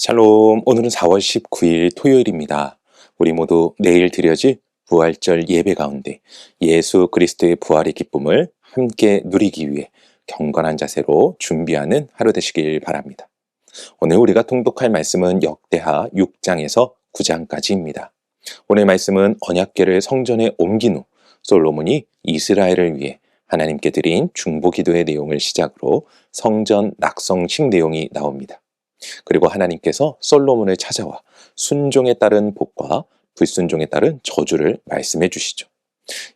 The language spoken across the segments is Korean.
샬롬, 오늘은 4월 19일 토요일입니다. 우리 모두 내일 드려질 부활절 예배 가운데 예수 그리스도의 부활의 기쁨을 함께 누리기 위해 경건한 자세로 준비하는 하루 되시길 바랍니다. 오늘 우리가 통독할 말씀은 역대하 6장에서 9장까지입니다. 오늘 말씀은 언약궤를 성전에 옮긴 후 솔로몬이 이스라엘을 위해 하나님께 드린 중보 기도의 내용을 시작으로 성전 낙성식 내용이 나옵니다. 그리고 하나님께서 솔로몬을 찾아와 순종에 따른 복과 불순종에 따른 저주를 말씀해 주시죠.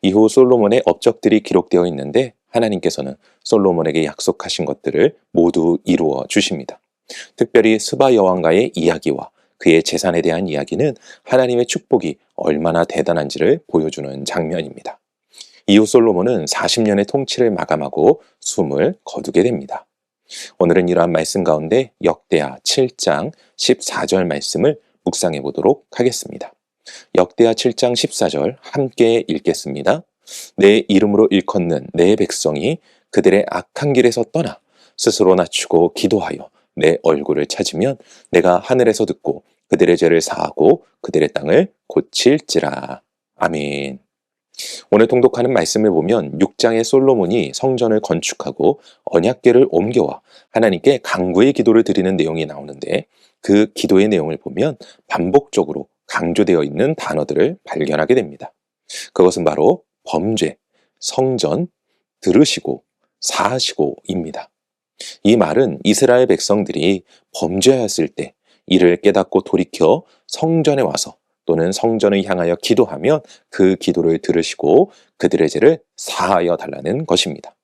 이후 솔로몬의 업적들이 기록되어 있는데 하나님께서는 솔로몬에게 약속하신 것들을 모두 이루어 주십니다. 특별히 스바 여왕과의 이야기와 그의 재산에 대한 이야기는 하나님의 축복이 얼마나 대단한지를 보여주는 장면입니다. 이후 솔로몬은 40년의 통치를 마감하고 숨을 거두게 됩니다. 오늘은 이러한 말씀 가운데 역대하 7장 14절 말씀을 묵상해 보도록 하겠습니다. 역대하 7장 14절 함께 읽겠습니다. 내 이름으로 일컫는 내 백성이 그들의 악한 길에서 떠나 스스로 낮추고 기도하여 내 얼굴을 찾으면 내가 하늘에서 듣고 그들의 죄를 사하고 그들의 땅을 고칠지라. 아멘. 오늘 통독하는 말씀을 보면 6장의 솔로몬이 성전을 건축하고 언약궤를 옮겨와 하나님께 강구의 기도를 드리는 내용이 나오는데 그 기도의 내용을 보면 반복적으로 강조되어 있는 단어들을 발견하게 됩니다. 그것은 바로 범죄, 성전, 들으시고, 사하시고입니다. 이 말은 이스라엘 백성들이 범죄하였을 때 이를 깨닫고 돌이켜 성전에 와서 또는 성전을 향하여 기도하면 그 기도를 들으시고 그들의 죄를 사하여 달라는 것입니다.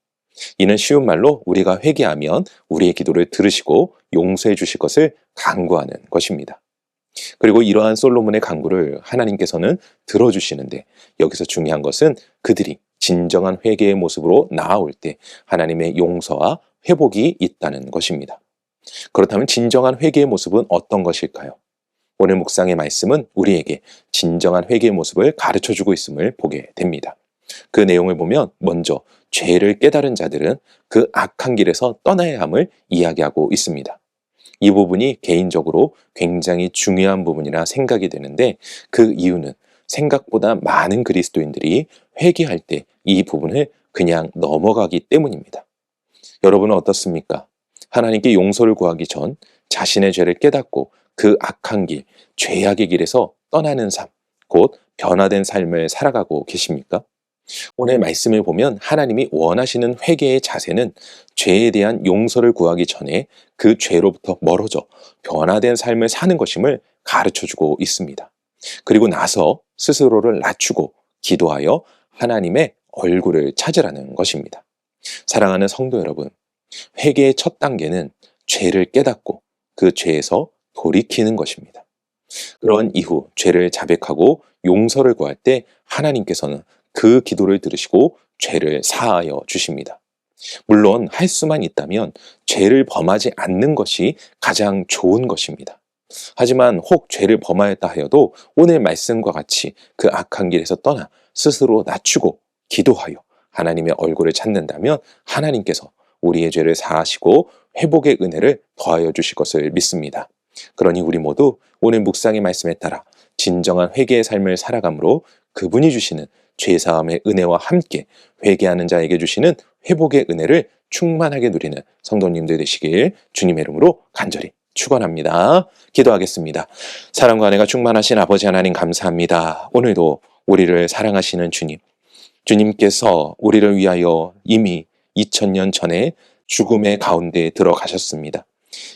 이는 쉬운 말로 우리가 회개하면 우리의 기도를 들으시고 용서해 주실 것을 강구하는 것입니다. 그리고 이러한 솔로몬의 강구를 하나님께서는 들어주시는데 여기서 중요한 것은 그들이 진정한 회개의 모습으로 나아올 때 하나님의 용서와 회복이 있다는 것입니다. 그렇다면 진정한 회개의 모습은 어떤 것일까요? 오늘 묵상의 말씀은 우리에게 진정한 회개의 모습을 가르쳐 주고 있음을 보게 됩니다. 그 내용을 보면 먼저 죄를 깨달은 자들은 그 악한 길에서 떠나야 함을 이야기하고 있습니다. 이 부분이 개인적으로 굉장히 중요한 부분이라 생각이 되는데 그 이유는 생각보다 많은 그리스도인들이 회개할 때 이 부분을 그냥 넘어가기 때문입니다. 여러분은 어떻습니까? 하나님께 용서를 구하기 전 자신의 죄를 깨닫고 그 악한 길, 죄악의 길에서 떠나는 삶, 곧 변화된 삶을 살아가고 계십니까? 오늘 말씀을 보면 하나님이 원하시는 회개의 자세는 죄에 대한 용서를 구하기 전에 그 죄로부터 멀어져 변화된 삶을 사는 것임을 가르쳐 주고 있습니다. 그리고 나서 스스로를 낮추고 기도하여 하나님의 얼굴을 찾으라는 것입니다. 사랑하는 성도 여러분, 회개의 첫 단계는 죄를 깨닫고 그 죄에서 돌이키는 것입니다. 그런 이후 죄를 자백하고 용서를 구할 때 하나님께서는 그 기도를 들으시고 죄를 사하여 주십니다. 물론 할 수만 있다면 죄를 범하지 않는 것이 가장 좋은 것입니다. 하지만 혹 죄를 범하였다 하여도 오늘 말씀과 같이 그 악한 길에서 떠나 스스로 낮추고 기도하여 하나님의 얼굴을 찾는다면 하나님께서 우리의 죄를 사하시고 회복의 은혜를 더하여 주실 것을 믿습니다. 그러니 우리 모두 오늘 묵상의 말씀에 따라 진정한 회개의 삶을 살아감으로 그분이 주시는 죄사함의 은혜와 함께 회개하는 자에게 주시는 회복의 은혜를 충만하게 누리는 성도님들 되시길 주님의 이름으로 간절히 축원합니다. 기도하겠습니다. 사랑과 은혜가 충만하신 아버지 하나님 감사합니다. 오늘도 우리를 사랑하시는 주님, 주님께서 우리를 위하여 이미 2000년 전에 죽음의 가운데 들어가셨습니다.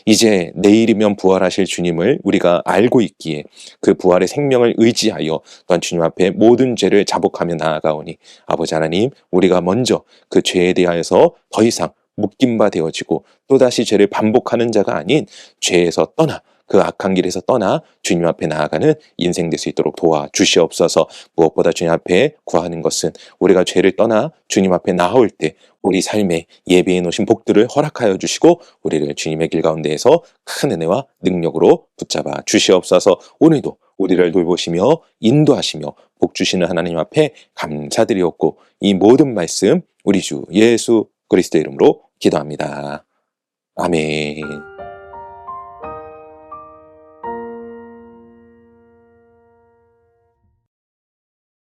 이제 내일이면 부활하실 주님을 우리가 알고 있기에 그 부활의 생명을 의지하여 또한 주님 앞에 모든 죄를 자복하며 나아가오니 아버지 하나님 우리가 먼저 그 죄에 대하여서 더 이상 묶임 바 되어지고 또다시 죄를 반복하는 자가 아닌 죄에서 떠나 그 악한 길에서 떠나 주님 앞에 나아가는 인생 될 수 있도록 도와 주시옵소서. 무엇보다 주님 앞에 구하는 것은 우리가 죄를 떠나 주님 앞에 나올 때 우리 삶에 예비해 놓으신 복들을 허락하여 주시고 우리를 주님의 길 가운데에서 큰 은혜와 능력으로 붙잡아 주시옵소서. 오늘도 우리를 돌보시며 인도하시며 복 주시는 하나님 앞에 감사드리옵고 이 모든 말씀 우리 주 예수 그리스도 이름으로 기도합니다. 아멘.